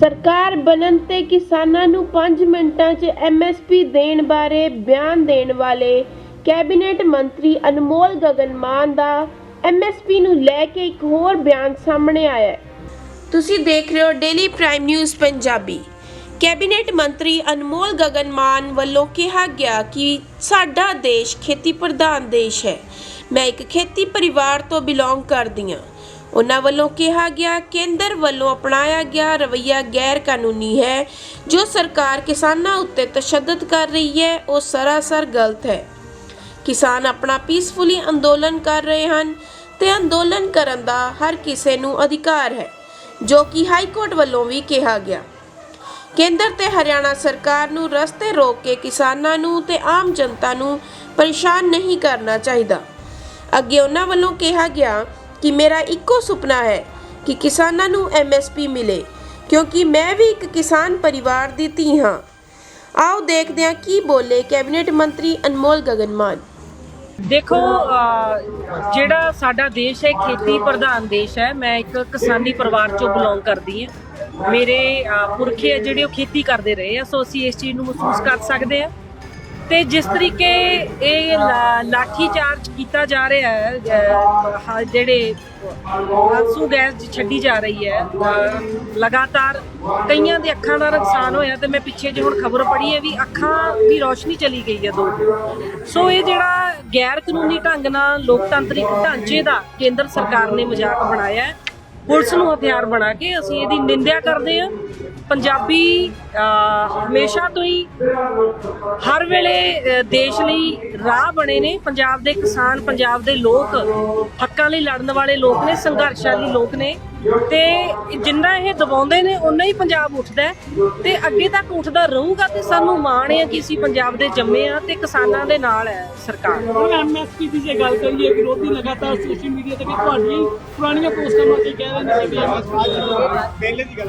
ਸਰਕਾਰ ਬਣਨ ਤੇ ਕਿਸਾਨਾਂ ਨੂੰ 5 ਮਿੰਟਾਂ 'ਚ ਐਮਐਸਪੀ ਦੇਣ ਬਾਰੇ ਬਿਆਨ ਦੇਣ ਵਾਲੇ ਕੈਬਨਿਟ ਮੰਤਰੀ ਅਨਮੋਲ ਗਗਨ ਮਾਨ ਦਾ ਐਮਐਸਪੀ ਨੂੰ ਲੈ ਕੇ ਇੱਕ ਹੋਰ ਬਿਆਨ ਸਾਹਮਣੇ ਆਇਆ ਹੈ। ਤੁਸੀਂ ਦੇਖ ਰਹੇ ਹੋ Daily Prime News Punjabi. Cabinet ਮੰਤਰੀ ਅਨਮੋਲ ਗਗਨ ਮਾਨ ਵੱਲੋਂ ਕਿਹਾ ਗਿਆ ਕਿ ਸਾਡਾ ਦੇਸ਼ ਖੇਤੀ ਪ੍ਰਧਾਨ ਦੇਸ਼ ਹੈ। ਮੈਂ ਇੱਕ ਖੇਤੀ ਪਰਿਵਾਰ ਤੋਂ ਬਿਲੋਂਗ ਕਰਦੀ ਹਾਂ। ਉਹਨਾਂ ਵੱਲੋਂ ਕਿਹਾ ਗਿਆ, ਕੇਂਦਰ ਵੱਲੋਂ ਅਪਣਾਇਆ ਗਿਆ ਰਵੱਈਆ ਗੈਰ ਕਾਨੂੰਨੀ ਹੈ। ਜੋ ਸਰਕਾਰ ਕਿਸਾਨਾਂ ਉੱਤੇ ਤਸ਼ੱਦਦ ਕਰ ਰਹੀ ਹੈ, ਉਹ ਸਰਾਸਰ ਗਲਤ ਹੈ। ਕਿਸਾਨ ਆਪਣਾ ਪੀਸਫੁਲੀ ਅੰਦੋਲਨ ਕਰ ਰਹੇ ਹਨ ਤੇ ਅੰਦੋਲਨ ਕਰਨ ਦਾ ਹਰ ਕਿਸੇ ਨੂੰ ਅਧਿਕਾਰ ਹੈ, ਜੋ ਕਿ ਹਾਈ ਕੋਰਟ ਵੱਲੋਂ ਵੀ ਕਿਹਾ ਗਿਆ। ਕੇਂਦਰ ਤੇ ਹਰਿਆਣਾ ਸਰਕਾਰ ਨੂੰ ਰਸਤੇ ਰੋਕ ਕੇ ਕਿਸਾਨਾਂ ਨੂੰ ਤੇ ਆਮ ਜਨਤਾ ਨੂੰ ਪਰੇਸ਼ਾਨ ਨਹੀਂ ਕਰਨਾ ਚਾਹੀਦਾ। ਅੱਗੇ ਉਹਨਾਂ ਵੱਲੋਂ ਕਿਹਾ ਗਿਆ ਕਿ ਮੇਰਾ ਇੱਕੋ ਸੁਪਨਾ ਹੈ ਕਿ ਕਿਸਾਨਾਂ ਨੂੰ ਐਮਐਸਪੀ ਮਿਲੇ, ਕਿਉਂਕਿ ਮੈਂ ਵੀ ਇੱਕ ਕਿਸਾਨ ਪਰਿਵਾਰ ਦੀ ਧੀ ਹਾਂ। ਆਓ ਦੇਖਦੇ ਹਾਂ ਕੀ ਬੋਲੇ ਕੈਬਨਿਟ ਮੰਤਰੀ ਅਨਮੋਲ ਗਗਨ ਮਾਨ ਦੇਖੋ ਜਿਹੜਾ ਸਾਡਾ ਦੇਸ਼ ਹੈ, ਖੇਤੀ ਪ੍ਰਧਾਨ ਦੇਸ਼ ਹੈ, ਮੈਂ ਇੱਕ ਕਿਸਾਨੀ ਪਰਿਵਾਰ ਚੋਂ ਬਿਲੋਂਗ ਕਰਦੀ ਹਾਂ। ਮੇਰੇ ਪੁਰਖੇ ਜਿਹੜੇ ਉਹ ਖੇਤੀ ਕਰਦੇ ਰਹੇ ਆ, ਸੋ ਅਸੀਂ ਇਸ ਚੀਜ਼ ਨੂੰ ਮਹਿਸੂਸ ਕਰ ਸਕਦੇ ਆ ਤੇ ਜਿਸ ਤਰੀਕੇ ਇਹ ਲਾ- ਲਾਠੀ ਚਾਰਜ ਕੀਤਾ ਜਾ ਰਿਹਾ ਹੈ ਜਿਹੜੇ ਆਂਸੂ ਗੈਸ ਛੱਡੀ ਜਾ ਰਹੀ ਹੈ ਲਗਾਤਾਰ ਕਈਆਂ ਦੇ ਅੱਖਾਂ ਦਾ ਨੁਕਸਾਨ ਹੋਇਆ ਤੇ ਮੈਂ ਪਿੱਛੇ ਜੇ ਹੁਣ ਖਬਰ ਪੜ੍ਹੀ ਹੈ ਵੀ ਅੱਖਾਂ ਦੀ ਰੋਸ਼ਨੀ ਚਲੀ ਗਈ ਹੈ ਦੋ। ਸੋ ਇਹ ਜਿਹੜਾ ਗੈਰ ਕਾਨੂੰਨੀ ਢੰਗ ਨਾਲ ਲੋਕਤੰਤਰਿਕ ਢਾਂਚੇ ਦਾ ਕੇਂਦਰ ਸਰਕਾਰ ਨੇ ਮਜ਼ਾਕ ਬਣਾਇਆ ਹੈ, ਪੁਲਿਸ ਨੂੰ ਹਥਿਆਰ ਬਣਾ ਕੇ ਅਸੀਂ ਇਹਦੀ ਨਿੰਦਿਆ ਕਰਦੇ ਹਾਂ। ਪੰਜਾਬੀ ਹਮੇਸ਼ਾ ਤੋਂ ਹੀ ਹਰ ਵੇਲੇ ਦੇਸ਼ ਲਈ ਰਾਹ ਬਣੇ ਨੇ। ਪੰਜਾਬ ਦੇ ਕਿਸਾਨ ਪੰਜਾਬ ਦੇ ਲੋਕ ਹੱਕਾਂ ਲਈ ਲੜਨ ਵਾਲੇ ਲੋਕ ਨੇ ਸੰਘਰਸ਼ਾਲੀ ਲੋਕ ਨੇ। ਤੇ ਜਿੰਨਾ ਇਹ ਦਬਾਉਂਦੇ ਨੇ ਉਨਾ ਹੀ ਪੰਜਾਬ ਉੱਠਦਾ ਤੇ ਅੱਗੇ ਤੱਕ ਉੱਠਦਾ ਰਹੂਗਾ ਤੇ ਸਾਨੂੰ ਮਾਣ ਹੈ ਕਿ ਅਸੀਂ ਪੰਜਾਬ ਦੇ ਜੰਮੇ ਆ ਤੇ ਕਿਸਾਨਾਂ ਦੇ ਨਾਲ ਹੈ ਸਰਕਾਰ। ਹੁਣ ਐਮਐਸਪੀ ਦੀ ਜੇ ਗੱਲ ਕਰੀਏ ਵਿਰੋਧੀ ਲਗਾਤਾਰ ਸੋਸ਼ਲ ਮੀਡੀਆ ਤੇ ਵੀ ਤੁਹਾਡੀ ਪੁਰਾਣੀਆਂ ਪੋਸਟਾਂ ਨੂੰ ਅੱਗੇ ਕਹਿ ਰਹੇ ਨੇ ਕਿ ਐਮਐਸਪੀ ਪਹਿਲੇ ਦੀ ਗੱਲ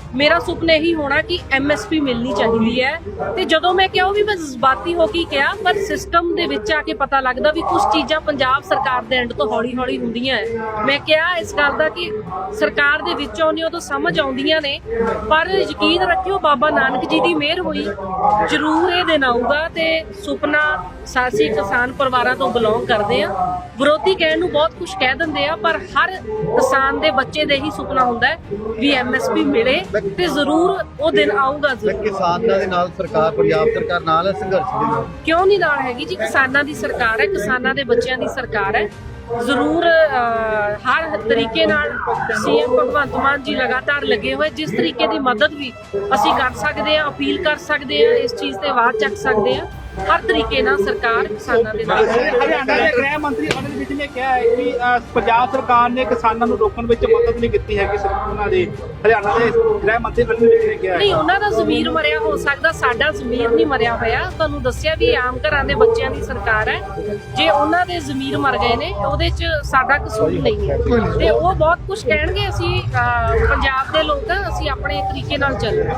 ਮੇਰਾ ਸੁਪਨਾ ਇਹੀ ਹੋਣਾ ਕਿ ਐਮਐਸਪੀ ਮਿਲਣੀ ਚਾਹੀਦੀ ਹੈ। ਤੇ ਜਦੋਂ ਮੈਂ ਕਿਹਾ, ਉਹ ਵੀ ਮੈਂ ਜਜ਼ਬਾਤੀ ਹੋ ਕੇ ਕਿਹਾ, ਪਰ ਸਿਸਟਮ ਦੇ ਵਿੱਚ ਆ ਕੇ ਪਤਾ ਲੱਗਦਾ ਵੀ ਕੁਝ ਚੀਜ਼ਾਂ ਪੰਜਾਬ ਸਰਕਾਰ ਦੇ ਐਂਡ ਤੋਂ ਹੌਲੀ-ਹੌਲੀ ਹੁੰਦੀਆਂ ਮੈਂ ਕਿਹਾ ਇਸ ਗੱਲ ਦਾ ਕਿ ਸਰਕਾਰ ਦੇ ਵਿੱਚੋਂ ਨਹੀਂ ਉਦੋਂ ਸਮਝ ਆਉਂਦੀਆਂ ਨੇ। ਪਰ ਯਕੀਨ ਰੱਖਿਓ, ਬਾਬਾ ਨਾਨਕ ਜੀ ਦੀ ਮਿਹਰ ਹੋਈ। ਜ਼ਰੂਰ ਇਹ ਦਿਨ ਆਊਗਾ ਤੇ ਸੁਪਨਾ ਸਾਸੀ ਕਿਸਾਨ ਪਰਿਵਾਰਾਂ ਤੋਂ ਬਿਲੋਂਗ ਕਰਦੇ ਆ। ਵਿਰੋਧੀ ਕਹਿਣ ਨੂੰ ਬਹੁਤ ਕੁਝ ਕਹਿ ਦਿੰਦੇ ਆ, ਪਰ ਹਰ ਕਿਸਾਨ ਦੇ ਬੱਚੇ ਦੇ ਹੀ ਸੁਪਨਾ ਹੁੰਦਾ ਹੈ ਵੀ ਐਮਐਸਪੀ ਮਿਲੇ। ਤੇ ਜ਼ਰੂਰ ਉਹ ਦਿਨ ਆਊਗਾ ਜ਼ਰੂਰ। ਕਿਸਾਨਾਂ ਦੇ ਨਾਲ ਸਰਕਾਰ ਪੰਜਾਬ ਸਰਕਾਰ ਨਾਲ ਹੈ ਸੰਘਰਸ਼ ਦੇ ਨਾਲ? ਕਿਉਂ ਨਹੀਂ ਨਾਲ ਹੈਗੀ ਜੀ? ਕਿਸਾਨਾਂ ਦੀ ਸਰਕਾਰ ਹੈ ਕਿਸਾਨਾਂ ਦੇ ਬੱਚਿਆਂ ਦੀ ਸਰਕਾਰ ਹੈ। ਜ਼ਰੂਰ ਹਰ ਤਰੀਕੇ ਨਾਲ ਸੀਐਮ ਭਗਵੰਤ ਮਾਨ ਜੀ ਲਗਾਤਾਰ ਲੱਗੇ ਹੋਏ ਜਿਸ ਤਰੀਕੇ ਦੀ ਮਦਦ ਵੀ ਅਸੀਂ ਕਰ ਸਕਦੇ ਹਾਂ ਅਪੀਲ ਕਰ ਸਕਦੇ ਹਾਂ ਇਸ ਚੀਜ਼ ਤੇ ਆਵਾਜ਼ ਚੱਕ ਸਕਦੇ ਹਾਂ। ਹਰ ਤਰੀਕੇ ਨਾਲ ਸਰਕਾਰ ਕਿਸਾਨਾਂ ਦੇ ਨਾਲ ਹੈ ਹਰਿਆਣਾ ਦੇ ਗ੍ਰਹਿ ਮੰਤਰੀ ਅਨਿਲ ਵਿਜ ਨੇ ਕਿਹਾ ਹੈ ਕਿ ਪੰਜਾਬ ਸਰਕਾਰ ਨੇ ਕਿਸਾਨਾਂ ਨੂੰ ਰੋਕਣ ਵਿੱਚ ਮਦਦ ਨਹੀਂ ਕੀਤੀ ਹੈਗੀ ਸਿਰਫ ਉਹਨਾਂ ਦੇ ਹਰਿਆਣਾ ਦੇ ਗ੍ਰਹਿ ਮੰਤਰੀ ਅਨਿਲ ਵਿਜ ਨੇ ਕਿਹਾ ਹੈ। ਨਹੀਂ ਉਹਨਾਂ ਦਾ ਜ਼ਮੀਰ ਮਰਿਆ ਹੋ ਸਕਦਾ ਸਾਡਾ ਜ਼ਮੀਰ ਨਹੀਂ ਮਰਿਆ ਹੋਇਆ। ਤੁਹਾਨੂੰ ਦੱਸਿਆ ਵੀ ਆਮ ਘਰਾਂ ਦੇ ਬੱਚਿਆਂ ਦੀ ਸਰਕਾਰ ਹੈ। ਜੇ ਉਹਨਾਂ ਦੇ ਜ਼ਮੀਰ ਮਰ ਗਏ ਨੇ ਉਹਦੇ 'ਚ ਸਾਡਾ ਕਸੂਰ ਨਹੀਂ ਹੈ। ਤੇ ਉਹ ਬਹੁਤ ਕੁਝ ਕਹਿਣਗੇ ਅਸੀਂ ਪੰਜਾਬ ਦੇ ਲੋਕ ਹਾਂ, ਅਸੀਂ ਆਪਣੇ ਤਰੀਕੇ ਨਾਲ ਚੱਲ ਹਾਂ।